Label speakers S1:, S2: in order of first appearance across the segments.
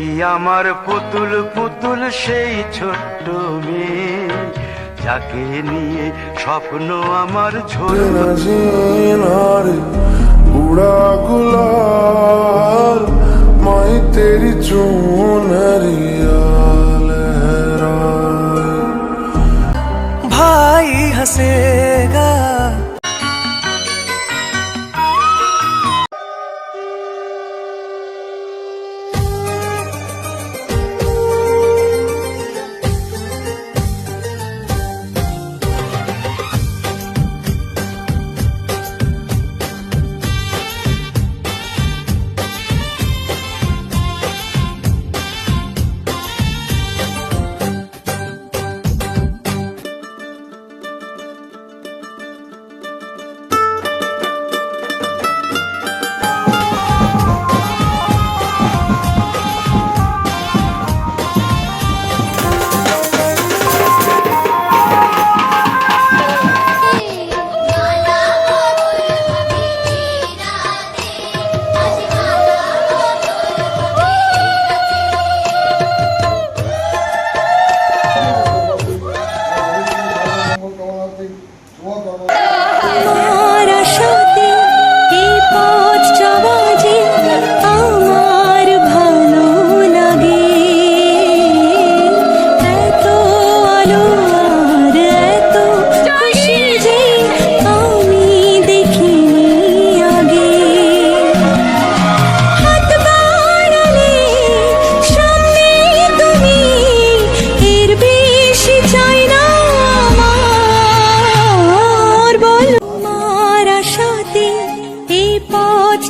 S1: কি আমার পুতুল পুতুল সেই ছোট্ট মেয়ে? যাকে নিয়ে স্বপ্ন আমার
S2: ঝরে
S3: বুড়া গুলা
S4: মাই তেরি চুনারিয়া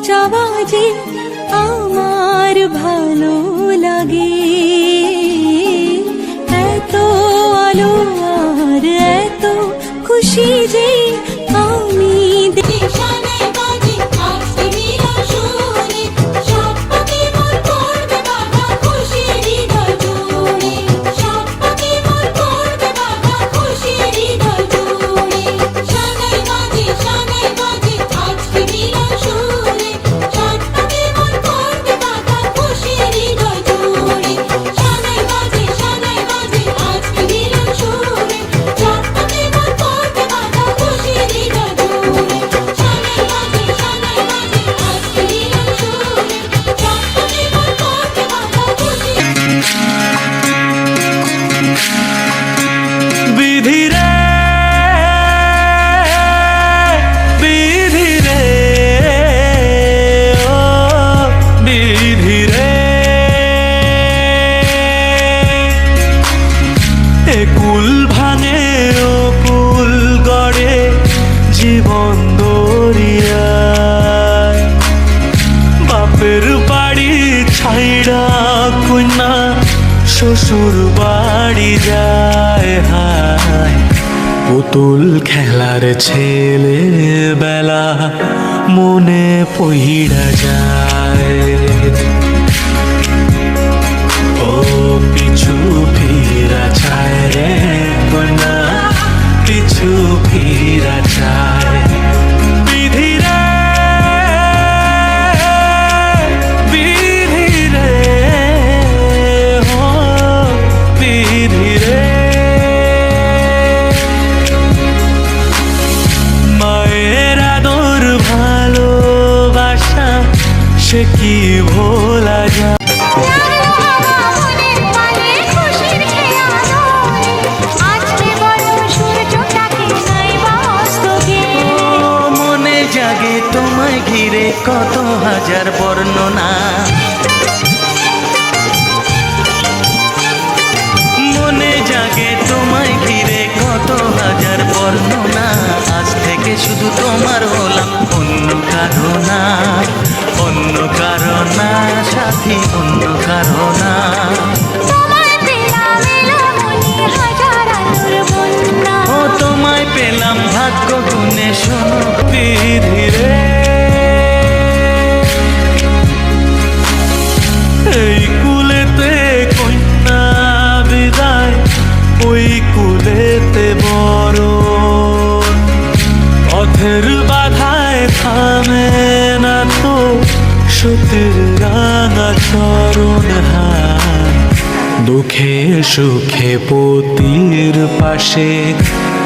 S4: পথ বাজে আমার ভালো লাগে। এত আলো আর এত খুশি যে
S3: শ্বশুর বাড়ি যায়, হায়। পুতুল খেলার ছেলে বেলা মনে পইড়া যায়। ও পিছু ফিরা চায় রে কন্যা, পিছু ফিরা চায়। সে কি ভোলা যায়? জাগে তোমায় ঘিরে কত হাজার বর্ণনা। মনে জাগে তোমায় ঘিরে কত হাজার বর্ণনা। আজ থেকে শুধু তোমার হলাম অন্য কারও না অন্য কারও না সাথী অন্য কারও না ও তোমায় পেলাম ভাগ্য গুণে শোনো ধীরে। এই কুলেতে কন্যা বিদায় ওই কুলেতে বড়। পথের বাধায় থামে না তো সতীর ভাঙা চরণ হার। দুঃখে সুখে পতির পাশে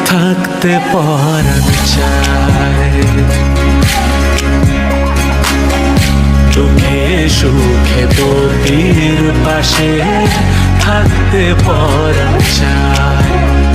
S3: থাকতে পরাণ চায়। সুখে পতির পাশে থাকতে পরাণ চায়।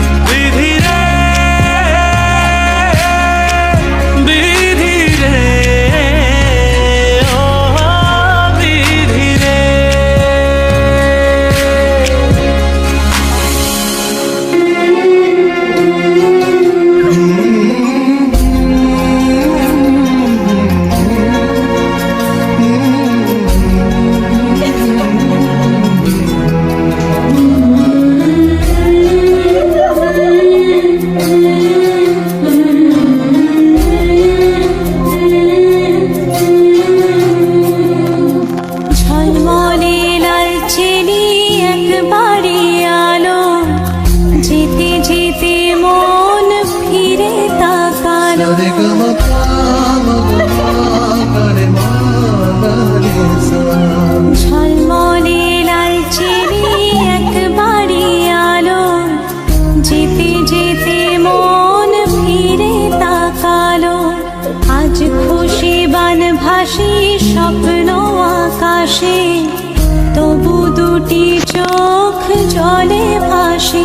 S4: দুটি চোখ জলে ভাসে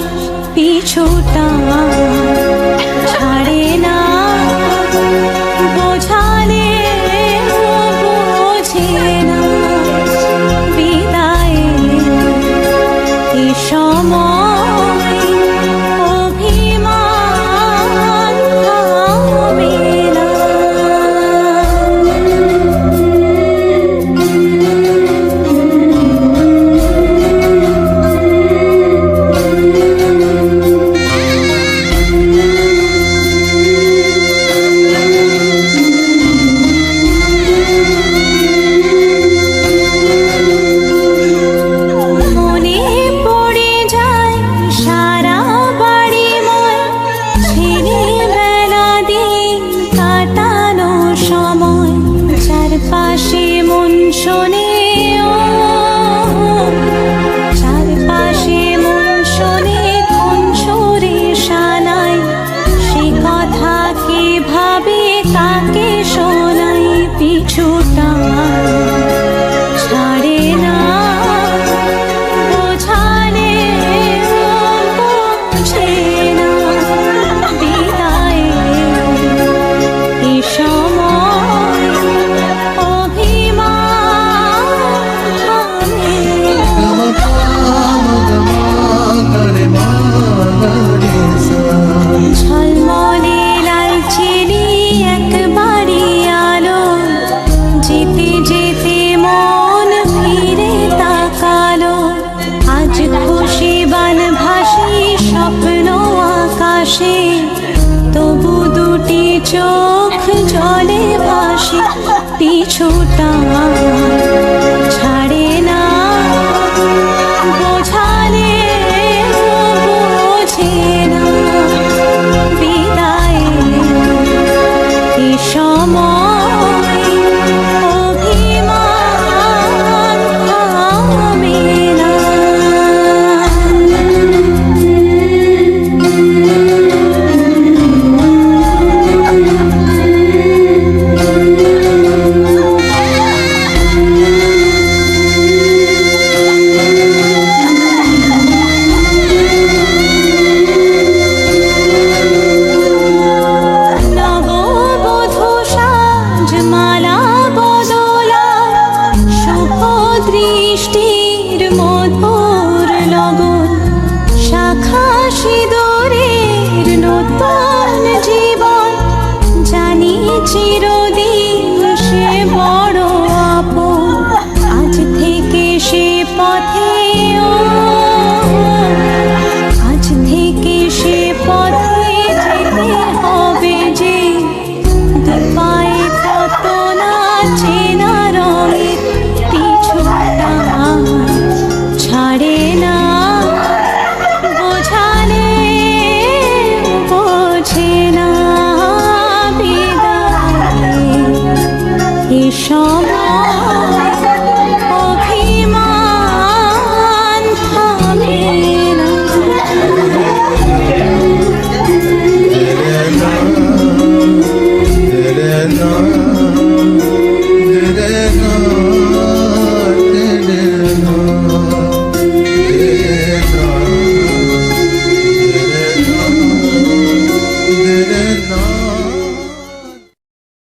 S4: পিছুটা। ছাড়ে